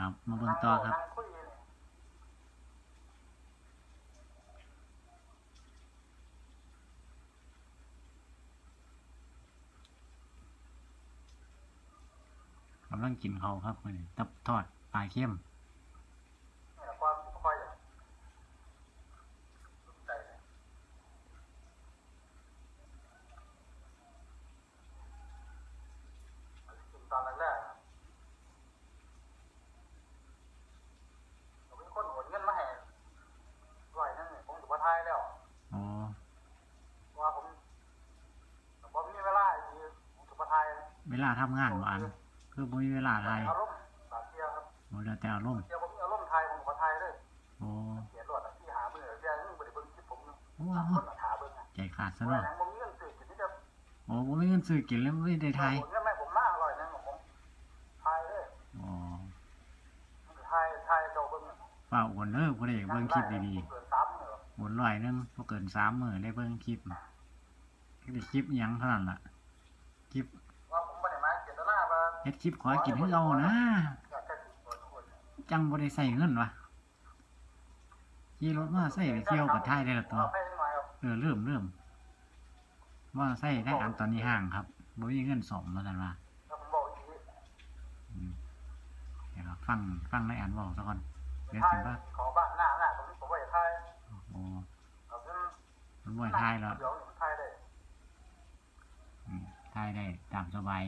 ครับมาเบิ่งต่อครับ กำลังกินเขาครับมื้อนี้ตับทอดปลาเค็ม นี่แหละความบ่ค่อยอย่างสนใจเลยกินตอนแรกๆอะผมมีคนโอนเงินมาให้ร้อยหนึงนี่ผมถือว่าทายแล้ว อ๋อ ว่าผมผมมีเวลาอีกผมถือว่าทาย เวลาทำงานบ่อันคือบ่มีเวลาถ่ายอารมณ์บาดเจ็บครับบ่แล้วแต่อารมณ์เดี๋ยวผมมีอารมณ์ทายผมขอทายเลยโอ้เขียนรวดอะที่หามือเดี๋ยวยังบ่ได้เบิ่งคลิปผมอยู่โอ้คนมาถามเบิ่งนะใจขาดซะว่าเนาะหยังบ่มีเงินซื้อกินนี่จะโอ้บ่มีเงินซื้อกินแล้วบ่ได้ถ่ายโอนเงินแม่ผมมาอร่อยนึงผมทายเลยอ๋อทายทายเจ้าเบิ่งฝากโอนเด้อผู้ใดอยากเบิ่งคลิปดีเกิน3มื้อๆโอนร้อยหนึงบ่เกินสามมื้อได้เบิ่งคลิปได้คลิปอิหยังเท่านั้นล่ะคลิป เฮ็ดคลิปขอให้กินคือเอานะอยากจะสิบ่คนจังบ่ได้ใส่เงินวะขี่รถมาใส่ไปเที่ยวกับท้ายได้ละตัวเอาไปหน่อยครับเออเริ่มเริ่มว่าใส่ได้อันตอนนี้ห่างครับบ่มีเงินสมมาซั่นว่าแล้วผมบอกอีกทีอืมเดี๋ยวครับฟังฟังในอันเว้าซะก่อนเดี๋ยวทายสิว่าขอบ้านหน้าหน้าผมผมบ่ได้ทายโอ้เอาเงินมันบ่ให้ทายแล้วเดี๋ยวนี่มันทายได้อืมทายได้ตามสบาย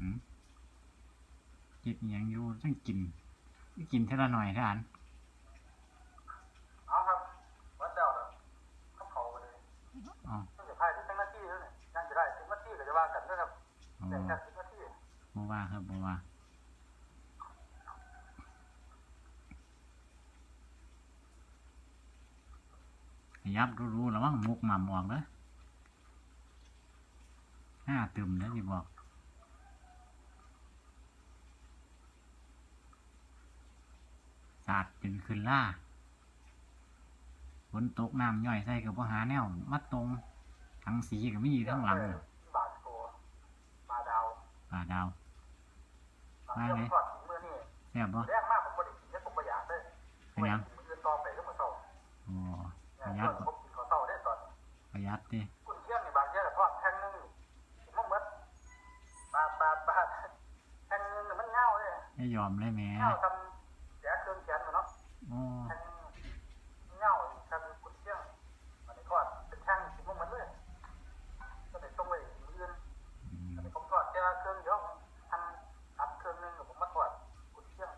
อืม กินอิหยังอยู่ต้องกินกินเท่าละหน่อยเท่าอันเอาครับวัดเจ้าแล้วเขาเขาไปเลยอ๋อต้องจะทายที่10นาทีแล้วนี่ยังจะได้10นาทีก็จะว่ากันนะครับอ๋อแต่แค่10นาทีบ่ว่าครับบ่ว่ายับรู้ๆระวังมุกหม่ำออกเด้อห้าตึมเด้อสิบอกาดเป็นขึ้นล่าฝนตกน้ำย่อยใส่กับพ่หาแนวมัดตรงทั้งสีกับมีทั้งหลังบาทโกมาดาวป่าดาวมาเลยทอดถึงมือนี่แซ่บบ่แรกมากผมบ่ได้กินแล้วผมบ่อยากเลยเป็นหยังมืออื่นต่อไปก็มาเศร้าโอ้ปเนี่ยระหยัดผมกินข้าวเศร้าได้ตอนประหยัดดิคุณเที่ยงนี่บางเที่ยก็ทอดแท่งนึงผมบ่หมดปาดปาดปาดแท่งนึงมันเงาเลยไม่ยอมเลยแหม่เงาทำแจกเครื่องแขน มาเนาะโอ้แท่งเงาทำคุณเที่ยงอันนี้ทอดเป็นแท่งสิบ่หมดเลยก็ได้ส่งไว้มืออื่นอืมอันนี้ผมทอดแค่เครื่องเดียวทันอัดเครื่องนึงผมมาทอดคุณเที่ยง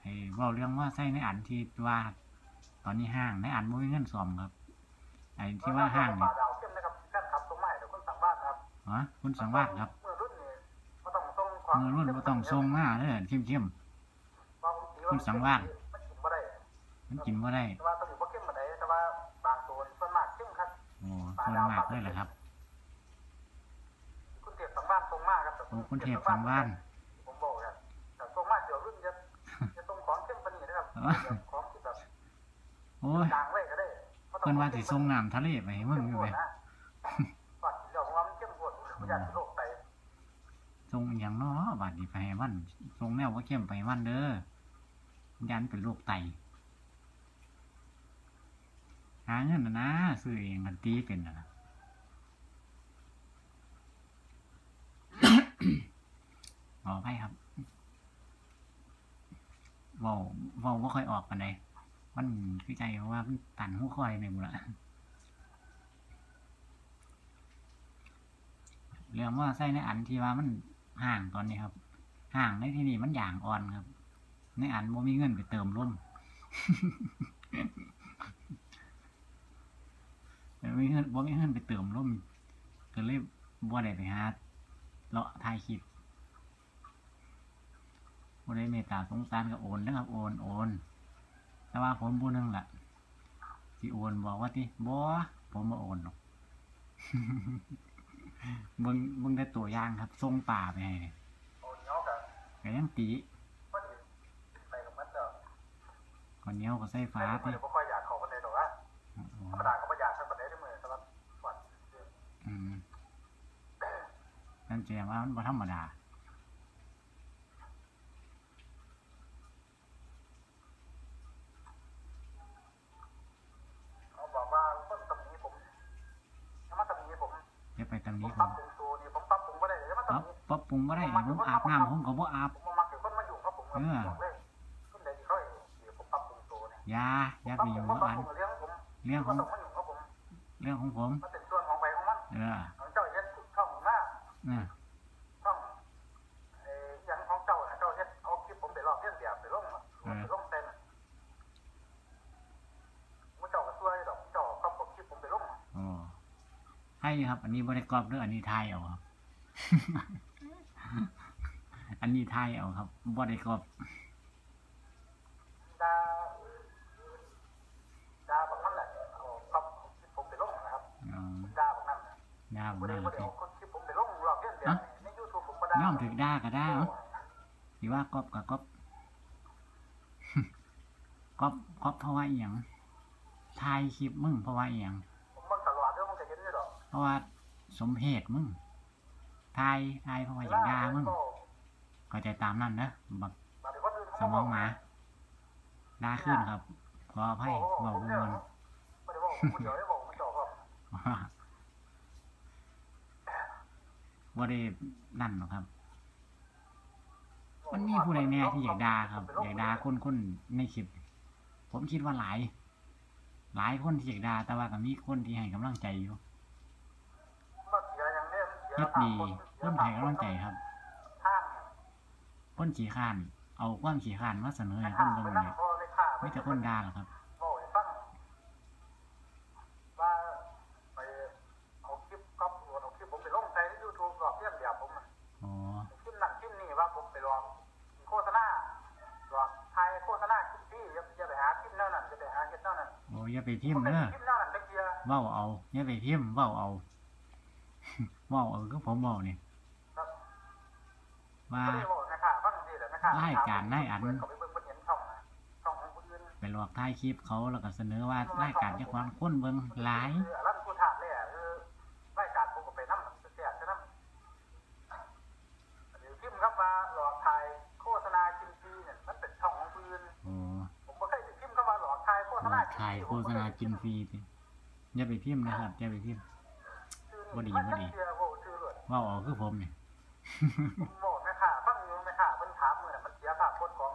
ไอ้เว่าเรื่องว่าใส่ในอันที่ว่า ตอนนี้ห้างในอันบ่มีเงินซ่อมครับไอ้ที่ว่าห้างปนี่ลาดาวเข้มนะครับแฟนคลับตรงใหม่เดี๋ยวคนสั่งบ้านครับฮะคุณสังวาสครับเมื่อรุ่นนี้ก็ต้องส่งความเมื่อรุ่นบ่ต้องส่งมาเด้อเข้มคุณสังวาสมันกินบ่ได้ๆ มันกินบ่ได้แต่ว่าตัวนี้บ่เข้มบ่ได้แต่ว่าบางตัวส่วนมากเข้มครับโอ้ส่วนมากเลยแหละครับคุณเทพสังบ้านตรงมากครับโอ้คุณเทพสังวานผมบอกครับแต่ตรงมากเดี๋ยวรุ่นจะจะส่งของเข้มปานนี้นะครับเดี๋ยวของที่แบบโอ้ยดังไว้ก็ได้บ่ต้เพิ่นว่าสิส่งน้ำทะเลไปให้มึงอยู่เว้ยก่อนเดี๋ยวผมว่ามันเข้มข้นผมอยากจะโรคไตส่งอหย่างเนาะบาดนี้ไปให้มันส่งแนวว่าเข้มไปให้มันเด้อยันเป็นโรคไตหาเงินนะนะซื้อเองกันตีเป็นนะนะขออภัยครับเว้าเว้าบ่ค่อยออกปานใดมันคือใจว่ามันตันหูคอยในหมดละเรื่องว่าใส่ในอันที่ว่ามันห่างตอนนี้ครับ ห่างในที่นี่มันอย่างอ่อนครับ ในอันบ่มีเงินไปเติมลม บ่ไมีเงินบ่มีเงินไปเติมลมก็เลยบ่ได้ไปหาเลาะถ่ายคลิปบ่ได้เมตตาสงสารก็โอนนะครับโอนโอนแต่ว่าผมผู้นึงล่ะสิโอนบอกว่าติบ่ผมบ่โอนหรอกเบิ่งเบิ่งได้ตัวย่างครับส่งป่าไปให้กับก็ยังตีพอดีไปกับมันเนี้ยก็ใส่ฟ้าไปติบ่ค่อยอยากเข้าปานใดดอกว่าอ๋อธรรมดาก็บ่อยากเข้าปา นใดได้มื้อสำหรับวัดอืมไปนั่นแสดงว่ามันบ่ธรรมดาเขาบอกว่าคนตำหนิผมอย่ามาตำหนิผมอย่าไปตำหผนี้มผปรับมปรุงตัวนี่ผมปรับปรุงบ่ได้อย่ามาปรัตำบหนิปรับปรุงบ่ได้ผมอาบน้ำผมก็บ่อาบ ผมบ่มักให้คนมายุ่งกับผมครับเออบอกเลยคนใดที่เขาเห็นที่ผมปรับปรุงตัวเนี่ยอย่าอย่าปไปรับปรุยุ่งงบ่กับปรับอันปรุงกับเรื่องของผมเรื่องขบ่องต้องมายุ่งกับผมเรื่องของผม มันเป็นส่วนของไปของมัน เออของเจ้าเฮ็ดช่องหน้า เออช่องเอ่ออหยังของเจ้าน่ะเจ้าเฮ็ดเอาคลิปผมไปลอกเลียนแบบไปลงอะไปลงเต็มมุเจ้าก็ช่วยดอกเจ้าก็ปกคลิปผมไปลงอะโอ้ให้ครับ อันนี้บ่ได้กรอบเด้ออันนี้ทายเอาครับ อันนี้ทายเอาครับบ่ได้กรอบดาดาแบบนั้นแหละเอาครับเอาคลิปผมไปลงนะครับอ๋อดาแบบนั้นน่ะยาบ่บ่ได้ได้บ่ได้สิเอาคลิ ย่อมถึกด่าก็ได้เนาะสิว่ากรอบก็กรอบกรอบกรอบเพราะว่าอีหยังทายคลิปมึงเพราะว่าอีหยังผมเบิ่งตลอดเด้อมันก็เห็นอยู่ดอกเพราะว่าสมเหตุมึงทายทายเพราะว่าอยากด่ามึงก็ใจตามนั่นนะบักบาดนี้คนอื่นสเขามบอองกหมาด่าขึ้นครับขออภัยเบาบ่มวนบ่ได้บอกผมเดียวได้บอกมันเจ้าครั บว่าได้นั่นหรอกครับ มันมีผู้ใดแน่ที่อยากด่าครับ อยากด่าคนคนในคลิป ผมคิดว่าหลาย หลายคนที่อยากด่าแต่ว่าก็มีคนที่ให้กำลังใจอยู่เสียอย่างเนี้ยเสียเฮ็ดดีคนให้กำลังใจครับคนขี้ข้าน เอาความขี้ข้านมาเสนอให้คข้นเบิ่งเนี่นั่งยไม่แต่คนด่าหรอกครับ บอกให้ฟังว่าไปเอาคลิปก๊อปเอาคลิปผมไปลงใส่ใน YouTube หลอกเลียนแบบผมอะ อ๋อ คลิปนั่นคลิปนี้ ว่าผมไปลองโฆษณาหลอกทายโฆษณาคลิปที่อย่าอย่าไปหาคลิปแนวนั้นอย่าไปหาคลิปแนวนั้นโอ้อย่าไปพิผมมพ์เป็นเด้อคลิปแนวนั้นตะเกียเว้าเอาอย่าไปพิมพ์เว้าเอาเว้าเอาคือผมเว้านี่ครับว่าไม่ได้บอกนะคะฟังดีแต่นะคะรายการรายอันเขาไปเบิ่งเบิ่งเห็นช่องนะช่องของคนอื่นไปหลอกถ่ายคลิปเขาแล้วก็เสนอว่ารายการเจ้าของคนเบิ่งหลาย ถ่ายโฆษณากินฟรีติอย่าไปพิมพ์นะครับอย่าไปพิมพ์บ่ดีบ่ดีเชื่อโว้ชื่อเลยเว้าเอาคือผมนี่โม่แม่ข่าฟังอยู่แม่ข่าเพิ่นถามมือน่ะมันเสียภาพพจน์ของ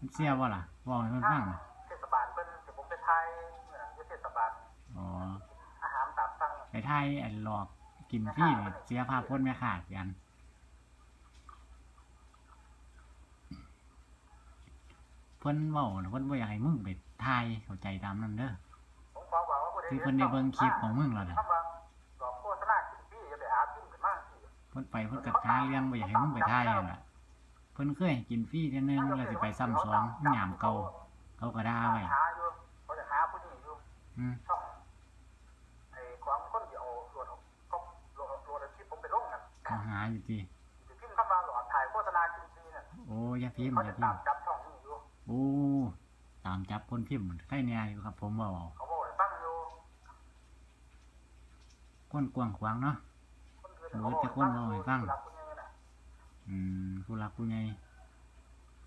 มันเสียบ่ล่ะเว้าให้มันทาฟังงน่ะเทศบาลเพิ่นที่ผมไปไทยเนี่ยอยู่เทศบาลอ๋ออาหารตามสั่งไปถ่ายไอ้หลอกกินฟรีนี่เสียภาพพจน์แม่ขาดกันเพิ่นเว้าน่ะเพิ่นบ่อยากให้มึงไป ถ่ายเข้าใจตามนั้นเด้อผมขอบอกว่าผู้ใดคือเพิ่นได้เบิ่งคลิปของมึงแล้วน่ะคำว่าหลอกโฆษณากินฟรีอย่าไปหาพิมพ์กันมากสิเพิ่นไปเพิ่นก็หาเรื่องบ่อยากให้มึงไปถ่ายนั่นล่ะเพิ่นเคยให้กินฟรีเทื่อนึงแล้วสิไปซ้ำสองยามเก่าเขาก็ด่าไว้หาอยู่เขาจะหาผู้นี้อยู่อืมช่องไอ้ความคนเดียวโหลดก็โหลดโหลดคลิปผมไปลงกันเขาหาอยู่ติสิพิมพ์คำว่าหลอกถ่ายโฆษณากินฟรีเนี่ยโอ้อย่าพิมพ์เขาอย่าจะพิตามพ์จับช่องนี้อยู่โอ้ ตามจับคนพิมพ์ใครแน่อยู่ครับ ผมเว้าเอาเขาบอกให้ฟังอยู่คนกว้างขวางเนาะ คนอื่นเขาบอกให้ฟังอยู่รับผู้นี้น่ะอืมผู้รักผู้ใหญ่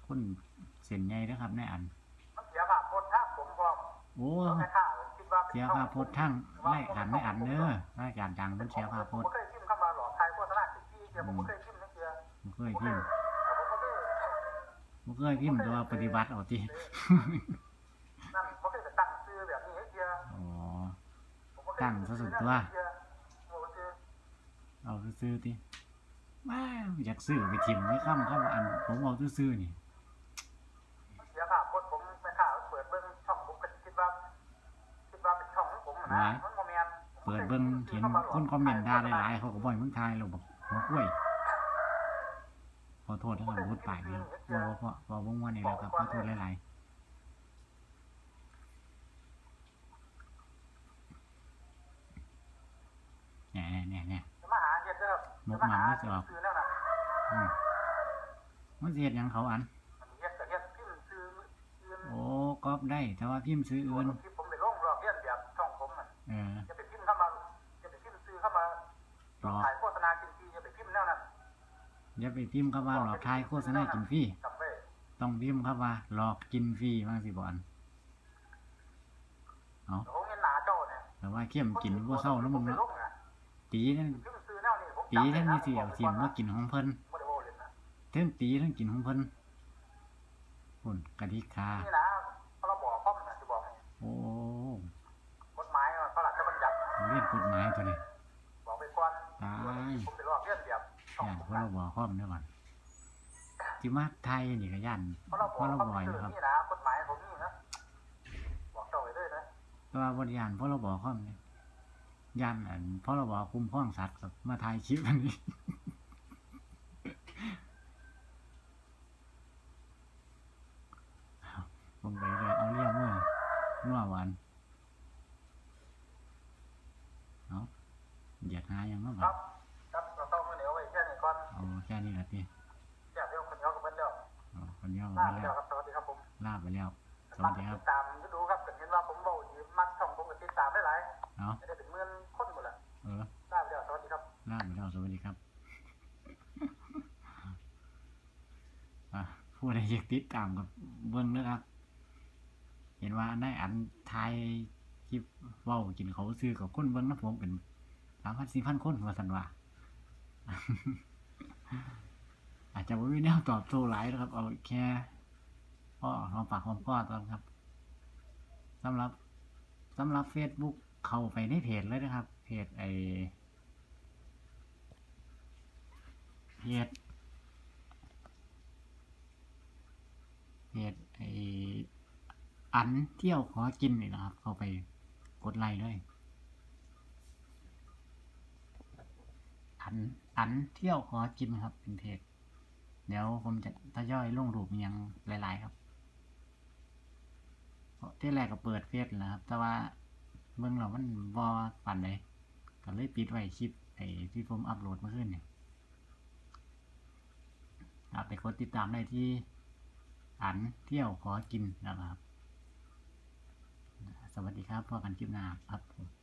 คนเส้นใหญ่นะครับในอัน มันเสียภาพพจน์ถ้าผมพร้อมโอ้แม่ค้าคิดว่าเสียภาพพจน์ทั้งรายการในอันเด้อรายการดังเพิ่นเสียภาพพจผมน์เคยพิมพ์คำว่าหลอกถ่ายโฆษณากินฟรีเดียว ผมเคยพิมพ์นั่นเดียวบ่เคผมยเคพิยมพ์แต่ผมก็ได้ บ่เคยพิมพ์แต่ว่าปฏิบัติเอาตินั่นผมเคยจะตั้งชื่อแบบนี้ให้เดียวอ๋อ ผมก็เคยตั้งซะสุดตัวเดียวโอ้ชื่อเอาซื่อๆติว้าวอยากซื้อไปทิมไม่ค่ำครับอันผมเอาซื่อๆนี่มันเสียภาพพจน์ผมแม่ค้าเปิดเบิ้งช่องผมก็คิดว่าคิดว่าเป็นช่องของผมนะ มันโมเมนเปิดเบิ่งเห็นคนคอมเมนต์ด่าหลายๆเขาก็บ่ให้มึงทายเราบอกหัวกล้วยข อโทษนะครับพูดไปากนี่บ่บ่เพราะบ่วงว่านี่แหล้วครับขอโทษหลายๆแหน่ๆๆจะมาหาเฮ็ดเด้อมุกมันไม่สิออกซื้อแล้วมันสิเฮ็ดยังเขาอัน โอ้ก๊อปได้ แต่ว่าพิมพ์ซื้ออื่นผมไปลงรอบเรียนแบบช่องผมน่ะเอจะไปพิมพ์เข้ามา จะไปพิมพ์ซื้อเข้ามารอถ่ายโฆษณากินฟรีจะไป อย่าไปพิมพ์คำว่าหลอกทายโฆษณากินฟรีจำไว้ต้องพิมพ์ครับว่า หลอกกินฟรีมากสิบอนเอาเดี๋ยวผมเห็นหนาเจ้าเนี่ยแต่ว่าเข้มกินบ่เศร้าแล้วมึงผมไปเนาะลงอะตีนั่นซึ่งซื้อแนวนี้ผมตีจำได้ทั้งนะมีเสียวสิมว่ากินของเพิ่นบ่ได้บอกเลยนะเทั้งตีทั้งกินของเพิ่นหุ่นกะดิคานี่นะพรบคอมนะจะบอกให้โอ้กฎหมายมันพระราชบัญญัติเรียนกฎหมายตัวนี้บอกไปก่อนตายผมไปรอบเรียนแบบ ต้องย่านพรบคอมเด้อก่อนจิมาไทยนี่ก็ย่านพรบพคอรมบคือนะครับนี่นะกฎหมายผมนี่นะบอกเจ้าไว้เลยนะแต่ว่าบ่ได้ย่านพรบคอมนี่ย่านอันพรบคุ้มครองสัตว์ครับมาถ่ายคลิปอันนี้ลงไปเลยเอาเรียกมั่วมั่วหวานเอาเหยียดหายังเนาะค อนเอาแค่นี้ละทีแค่เดียวคนเดียวก็เป็นแล้วเอาคนเดียวลาไปไปแล้แล้ววครับสวัสดีครับผมลาไปแล้วสมัวักสดีคติรับดตามก็ดูครับเห็นว่าผมเบาดีมักช่องผมก็ติดตามได้หลายเอาไม่ได้เป็นหมื่นคนหมดละเออลาไปแล้วสวัสดีครับลาไปแล้วสวัสดีครับอะผู้ใดอยากติดตามกับเบิ้งนะครับ เห็นว่าในอันไทายคลิปเว้ากินเขาวซื้อกับคนเบิ้งนะผมเป็นสามพันสี่พันคนว่าสันว่า อาจจะไม่มีแนวตอบโต้หลายนะครับ เอาแค่พ่อหอมปากหอมคอตอนครับสำหรับสำหรับ Facebook เข้าไปในเพจเลยนะครับ เพจไอเพจเพจไออันเที่ยวขอกินนี่นะครับ เข้าไปกดไลค์ด้วยอัน อันเที่ยวขอกินครับเป็นเพจเดี๋ยวผมจะทยอยลงรูปยังหลาย ๆ ครับเพราะที่แรกก็เปิดเฟซแล้วครับ แต่ว่าเบื้องเรามันบอปั่นเลยก็เลยปิดไว้คลิปไอ้ที่ผมอัพโหลดเมื่อคืนเนี่ยครับไปกดติดตามได้ที่อันเที่ยวขอกินนะครับ สวัสดีครับพบกันคลิปหน้าครับผม